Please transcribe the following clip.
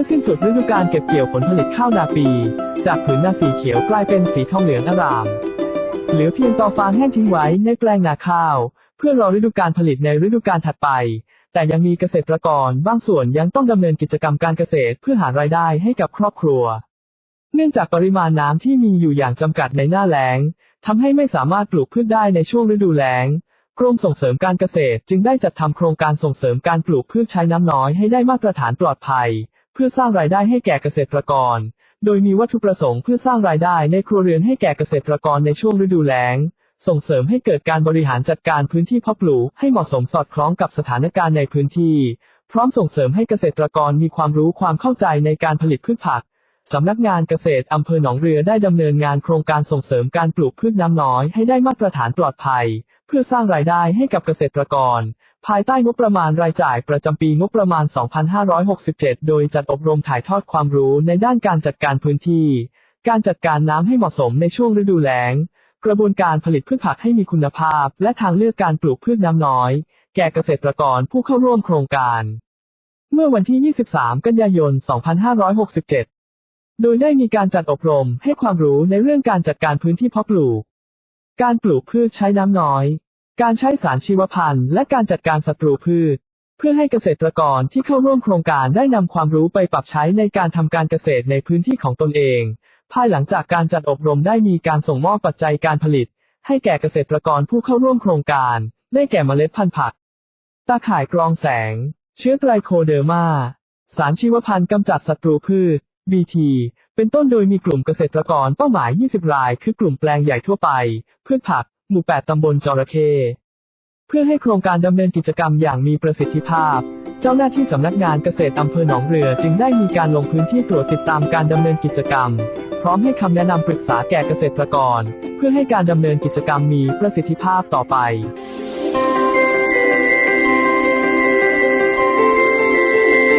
มื่อสิ้นสุดฤดูกาลเก็บเกี่ยวผลผลิตข้าวนาปี จากผืนนาสีเขียวกลายเป็นสีทองเหลืองอร่าม เหลือเพียงตอฟางแห้งทิ้งไว้ในแปลงนาข้าว เพื่อรอฤดูกาลผลิตในฤดูกาลถัดไป แต่ยังมีเกษตรกรบางส่วนยังต้องดำเนินกิจกรรมการเกษตรเพื่อหารายได้ให้กับครอบครัว เนื่องจากปริมาณน้ำที่มีอยู่อย่างจำกัดในหน้าแล้งทำให้ไม่สามารถปลูกพืชได้ในช่วงฤดูแล้งกรมส่งเสริมการเกษตรจึงได้จัดทำโครงการส่งเสริมการปลูกพืชใช้น้ำน้อยให้ได้มาตรฐานปลอดภัย เพื่อสร้างรายได้ให้แก่เกษตรกร โดยมีวัตถุประสงค์เพื่อสร้างรายได้ในครัวเรือนให้แก่เกษตรกรในช่วงฤดูแล้ง ส่งเสริมให้เกิดการบริหารจัดการพื้นที่เพาะปลูกให้เหมาะสมสอดคล้องกับสถานการณ์ในพื้นที่ พร้อมส่งเสริมให้เกษตรกรมีความรู้ความเข้าใจในการผลิตพืชผักสำนักงานเกษตรอำเภอหนองเรือได้ดำเนินงานโครงการส่งเสริมการปลูกพืชน้ำน้อยให้ได้มาตรฐานปลอดภัย เพื่อสร้างรายได้ให้กับเกษตรกร ภายใต้งบประมาณรายจ่ายประจำปีงบประมาณ 2567 โดยจัดอบรมถ่ายทอดความรู้ในด้านการจัดการพื้นที่ การจัดการน้ำให้เหมาะสมในช่วงฤดูแล้ง กระบวนการผลิตพืชผักให้มีคุณภาพ และทางเลือกการปลูกพืชน้ำน้อย แก่เกษตรกรผู้เข้าร่วมโครงการ เมื่อวันที่ 23 กันยายน 2567 โดยได้มีการจัดอบรมให้ความรู้ในเรื่องการจัดการพื้นที่เพาะปลูก การปลูกพืชใช้น้ำน้อย การใช้สารชีวพันธุ์และการจัดการศัตรูพืช เพื่อให้เกษตรกรที่เข้าร่วมโครงการได้นำความรู้ไปปรับใช้ในการทำการเกษตรในพื้นที่ของตนเอง ภายหลังจากการจัดอบรมได้มีการส่งมอบปัจจัยการผลิต ให้แก่เกษตรกรผู้เข้าร่วมโครงการ ได้แก่เมล็ดพันธุ์ผัก ตาข่ายกรองแสง เชื้อไตรโคเดอร์มา สารชีวพันธุ์กำจัดศัตรูพืช BT เป็นต้นโดยมีกลุ่มเกษตรกรเป้าหมาย 20 ราย คือกลุ่มแปลงใหญ่ทั่วไป พืชผัก หมู่ 8 ตำบลจระเข้เพื่อให้โครงการดำเนินกิจกรรมอย่างมีประสิทธิภาพ เจ้าหน้าที่สำนักงานเกษตรอำเภอหนองเรือจึงได้มีการลงพื้นที่ตรวจติดตามการดำเนินกิจกรรม พร้อมให้คำแนะนำปรึกษาแก่เกษตรกร เพื่อให้การดำเนินกิจกรรมมีประสิทธิภาพต่อไป